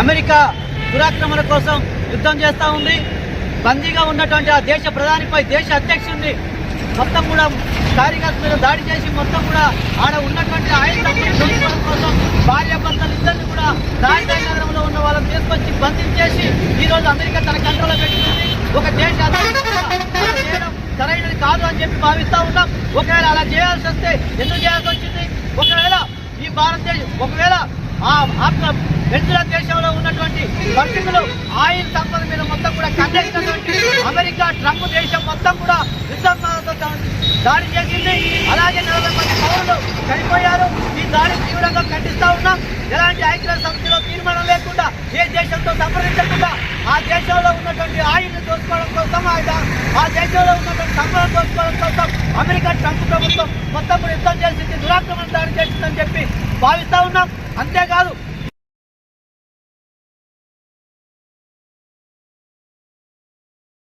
America దురాక్రమణ కోసం యుద్ధం చేస్తూ ఉంది. బందీగా ఉన్నటువంటి ఆ దేశ ప్రధానిపై దేశ అధ్యక్షుడిని మొత్తం కూడా కార్యకర్త మీద దాడి చేసి మొత్తం కూడా ఆడ ఉన్నటువంటి ఆయన కోసం భార్య భర్తలు ఇద్దరిని కూడా రాజధాని నగరంలో ఉన్న వాళ్ళని తీసుకొచ్చి బంధించేసి ఈరోజు అమెరికా తన కంట్రోల్లో పెట్టుకుంది. ఒక దేశ కూడా చేయడం సరైనది కాదు అని చెప్పి భావిస్తూ ఉన్నాం. ఒకవేళ అలా చేయాల్సి వస్తే ఎందుకు చేయాల్సి వచ్చింది? ఒకవేళ ఈ భారతదేశం ఒకవేళ ఆ ఆత్మ వెనుజులా ఆయిల్ సంపద మీద మొత్తం కూడా కట్టేసినటువంటి అమెరికా ట్రంప్ దేశం మొత్తం కూడా యుద్ధం దాడి చేసింది. అలాగే నలభై మంది పౌరులు చనిపోయారు. ఈ దాడిని తీవ్రంగా ఖండిస్తా ఉన్నాం ఎలాంటి ఐక్య సమితిలో తీర్మానం లేకుండా ఏ దేశంతో సంప్రదించకుండా ఆ దేశంలో ఉన్నటువంటి ఆయిల్ని దోచుకోవడం కోసం ఆ ఆ దేశంలో ఉన్నటువంటి సంపద దోచుకోవడం కోసం అమెరికా ట్రంప్ ప్రభుత్వం మొత్తం కూడా యుద్ధం చేసింది. దురాక్రమణ దాడి చేసిందని చెప్పి భావిస్తా ఉన్నాం. అంతేకాదు